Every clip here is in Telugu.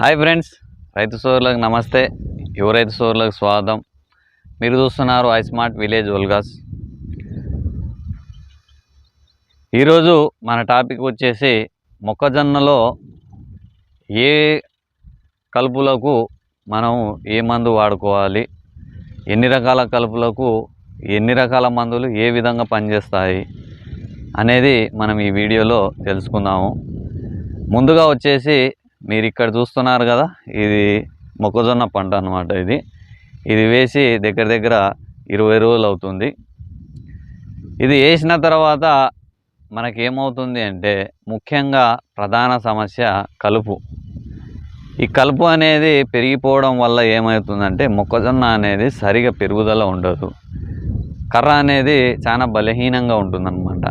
హాయ్ ఫ్రెండ్స్ రైతు సోదరులకు నమస్తే. యువ రైతు సోదరులకు స్వాగతం. మీరు చూస్తున్నారు ఐ స్మార్ట్ విలేజ్ ఒల్గాస్. ఈరోజు మన టాపిక్ వచ్చేసి మొక్కజొన్నలో ఏ కలుపులకు మనం ఏ మందు వాడుకోవాలి? ఎన్ని రకాల కలుపులకు ఎన్ని రకాల మందులు ఏ విధంగా పనిచేస్తాయి? అనేది మనం ఈ వీడియోలో తెలుసుకుందాము. ముందుగా వచ్చేసి మీరు ఇక్కడ చూస్తున్నారు కదా ఇది మొక్కజొన్న పంట అనమాట ఇది. ఇది వేసి దగ్గర దగ్గర ఇరవై రోజులు అవుతుంది. ఇది వేసిన తర్వాత మనకేమవుతుంది అంటే ముఖ్యంగా ప్రధాన సమస్య కలుపు. ఈ కలుపు అనేది పెరిగిపోవడం వల్ల ఏమవుతుందంటే మొక్కజొన్న అనేది సరిగా పెరుగుదల ఉండదు. కర్ర అనేది చాలా బలహీనంగా ఉంటుందన్నమాట.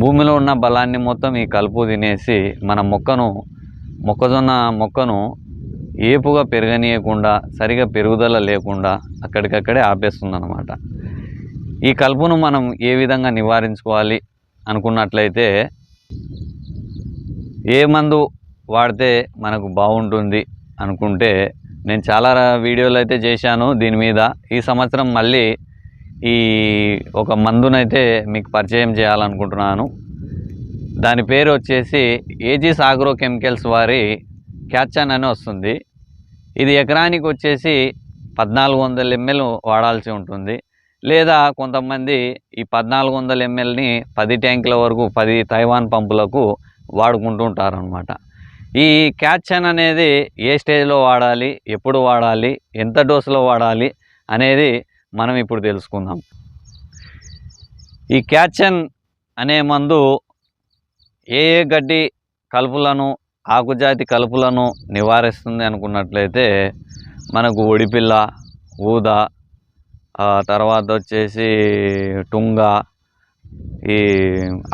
భూమిలో ఉన్న బలాన్ని మొత్తం ఈ కలుపు తినేసి మన మొక్కను మొక్కజొన్న మొక్కను ఏపుగా పెరగనీయకుండా సరిగా పెరుగుదల లేకుండా అక్కడికక్కడే ఆపేస్తుంది అనమాట ఈ కలుపును మనం ఏ విధంగా నివారించుకోవాలి అనుకున్నట్లయితే ఏ మందు వాడితే మనకు బాగుంటుంది అనుకుంటే నేను చాలా వీడియోలు అయితే చేశాను దీని మీద. ఈ సంవత్సరం మళ్ళీ ఈ ఒక మందునైతే మీకు పరిచయం చేయాలనుకుంటున్నాను. దాని పేరు వచ్చేసి ఏజిస్ ఆగ్రో కెమికల్స్ వారి క్యాచన్ అని వస్తుంది. ఇది ఎకరానికి వచ్చేసి పద్నాలుగు వందల ఎంఎల్ వాడాల్సి ఉంటుంది. లేదా కొంతమంది ఈ పద్నాలుగు వందల ఎంఎల్ని పది ట్యాంకుల వరకు పది తైవాన్ పంపులకు వాడుకుంటూ ఉంటారనమాట ఈ క్యాచన్ అనేది ఏ స్టేజ్లో వాడాలి ఎప్పుడు వాడాలి ఎంత డోసులో వాడాలి అనేది మనం ఇప్పుడు తెలుసుకుందాం. ఈ క్యాచన్ అనే మందు ఏ ఏ గడ్డి కలుపులను ఆకుజాతి కలుపులను నివారిస్తుంది అనుకున్నట్లయితే మనకు ఒడిపిల్ల ఊద తర్వాత వచ్చేసి టుంగ ఈ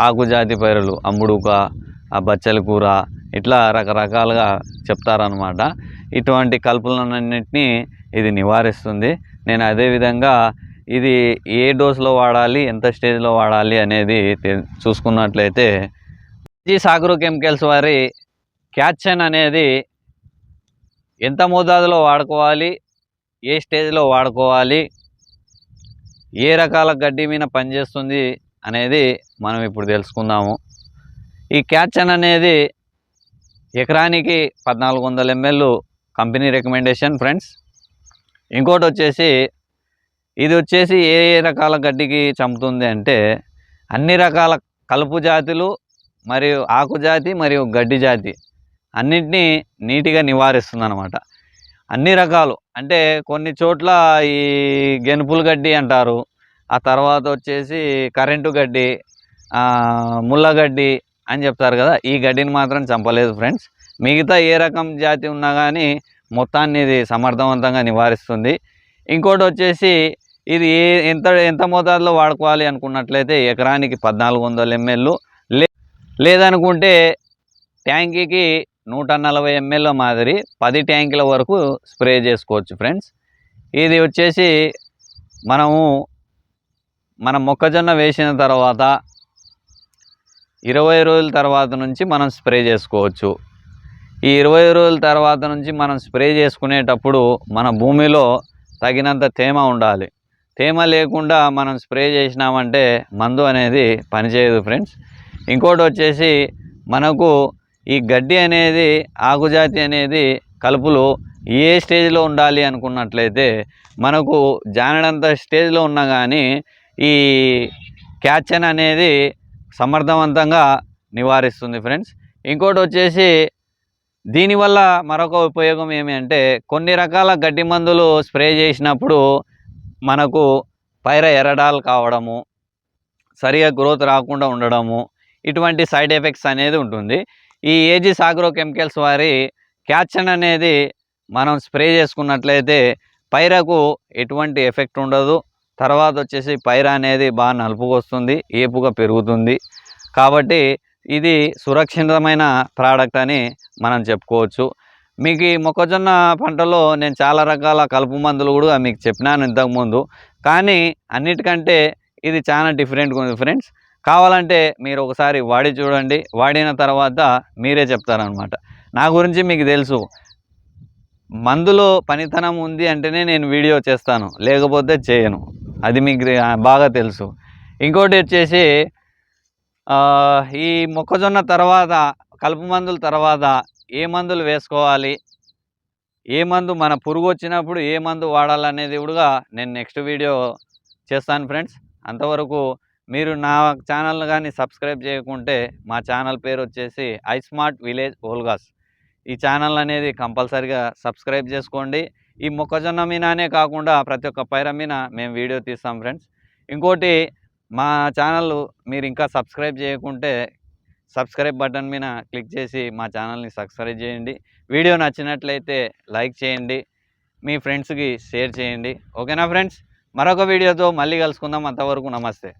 ఆకుజాతి పైరులు అంబుడుక ఆ బచ్చల కూర ఇట్లా రకరకాలుగా చెప్తారనమాట ఇటువంటి కలుపులన్నింటినీ ఇది నివారిస్తుంది. నేను అదేవిధంగా ఇది ఏ డోసులో వాడాలి ఎంత స్టేజ్లో వాడాలి అనేది చూసుకున్నట్లయితే జీ సాగ్రో కెమికల్స్ వారి క్యాచన్ అనేది ఎంత మోతాదులో వాడుకోవాలి ఏ స్టేజ్లో వాడుకోవాలి ఏ రకాల గడ్డి మీద పనిచేస్తుంది అనేది మనం ఇప్పుడు తెలుసుకుందాము. ఈ క్యాచన్ అనేది ఎకరానికి పద్నాలుగు వందల ఎంఎల్ కంపెనీ రికమెండేషన్ ఫ్రెండ్స్. ఇంకోటి వచ్చేసి ఇది వచ్చేసి ఏ ఏ రకాల గడ్డికి చంపుతుంది అంటే అన్ని రకాల కలుపు జాతులు మరియు ఆకు జాతి మరియు గడ్డి జాతి అన్నింటినీ నీటిగా నివారిస్తుంది అనమాట అన్ని రకాలు అంటే కొన్ని చోట్ల ఈ గెనుపుల గడ్డి అంటారు ఆ తర్వాత వచ్చేసి కరెంటు గడ్డి ముళ్ళగడ్డి అని చెప్తారు కదా ఈ గడ్డిని మాత్రం చంపలేదు ఫ్రెండ్స్. మిగతా ఏ రకం జాతి ఉన్నా కానీ మొత్తాన్ని ఇది సమర్థవంతంగా నివారిస్తుంది. ఇంకోటి వచ్చేసి ఇది ఏ ఎంత ఎంత మోతాదులో వాడుకోవాలి అనుకున్నట్లయితే ఎకరానికి పద్నాలుగు వందల ఎంఎల్లు లేదనుకుంటే ట్యాంకీకి నూట నలభై ఎంఎల్ మాదిరి పది ట్యాంకుల వరకు స్ప్రే చేసుకోవచ్చు ఫ్రెండ్స్. ఇది వచ్చేసి మనము మన మొక్కజొన్న వేసిన తర్వాత ఇరవై రోజుల తర్వాత నుంచి మనం స్ప్రే చేసుకోవచ్చు. ఈ ఇరవై రోజుల తర్వాత నుంచి మనం స్ప్రే చేసుకునేటప్పుడు మన భూమిలో తగినంత తేమ ఉండాలి. తేమ లేకుండా మనం స్ప్రే చేసినామంటే మందు అనేది పనిచేయదు ఫ్రెండ్స్. ఇంకోటి వచ్చేసి మనకు ఈ గడ్డి అనేది ఆకుజాతి అనేది కలుపులు ఏ స్టేజ్లో ఉండాలి అనుకున్నట్లయితే మనకు జానడంత స్టేజ్లో ఉన్నా కానీ ఈ క్యాచన్ అనేది సమర్థవంతంగా నివారిస్తుంది ఫ్రెండ్స్. ఇంకోటి వచ్చేసి దీనివల్ల మరొక ఉపయోగం ఏమి అంటే కొన్ని రకాల గడ్డి మందులు స్ప్రే చేసినప్పుడు మనకు పైర ఎరడాలు కావడము సరిగా గ్రోత్ రాకుండా ఉండడము ఇటువంటి సైడ్ ఎఫెక్ట్స్ అనేది ఉంటుంది. ఈ ఏజిస్ ఆగ్రో కెమికల్స్ వారి క్యాచన్ అనేది మనం స్ప్రే చేసుకున్నట్లయితే పైరకు ఎటువంటి ఎఫెక్ట్ ఉండదు. తర్వాత వచ్చేసి పైర అనేది బాగా నలుపుకొస్తుంది ఏపుగా పెరుగుతుంది. కాబట్టి ఇది సురక్షితమైన ప్రోడక్ట్ అని మనం చెప్పుకోవచ్చు. మీకు ఈ మొక్కజొన్న పంటలో నేను చాలా రకాల కలుపు మందులు కూడా మీకు చెప్పినాను ఇంతకుముందు. కానీ అన్నిటికంటే ఇది చాలా డిఫరెంట్గా ఉంది ఫ్రెండ్స్ కావాలంటే మీరు ఒకసారి వాడి చూడండి. వాడిన తర్వాత మీరే చెప్తారనమాట నా గురించి మీకు తెలుసు. మందులో పనితనం ఉంది అంటేనే నేను వీడియో చేస్తాను. లేకపోతే చేయను. అది మీకు బాగా తెలుసు. ఇంకోటి వచ్చేసి ఈ మొక్కజొన్న తర్వాత కలుపు మందుల తర్వాత ఏ మందులు వేసుకోవాలి? ఏ మందు మన పురుగు వచ్చినప్పుడు ఏ మందు వాడాలనేది కూడా నేను నెక్స్ట్ వీడియో చేస్తాను ఫ్రెండ్స్. అంతవరకు మీరు నా ఛానల్ కానీ సబ్స్క్రైబ్ చేయకుంటే మా ఛానల్ పేరు వచ్చేసి ఐ స్మార్ట్ విలేజ్ ఓల్గాస్. ఈ ఛానల్ అనేది కంపల్సరిగా సబ్స్క్రైబ్ చేసుకోండి. ఈ మొక్కజొన్న మీనానే కాకుండా ప్రతి ఒక్క పైర మీద మేము వీడియో తీస్తాం ఫ్రెండ్స్. ఇంకోటి మా ఛానల్ మీరు ఇంకా సబ్స్క్రైబ్ చేయకుంటే సబ్స్క్రైబ్ బటన్ మీద క్లిక్ చేసి మా ఛానల్ని సబ్స్క్రైబ్ చేయండి. వీడియో నచ్చినట్లయితే లైక్ చేయండి. మీ ఫ్రెండ్స్కి షేర్ చేయండి. ఓకేనా ఫ్రెండ్స్? మరొక వీడియోతో మళ్ళీ కలుసుకుందాం. అంతవరకు నమస్తే.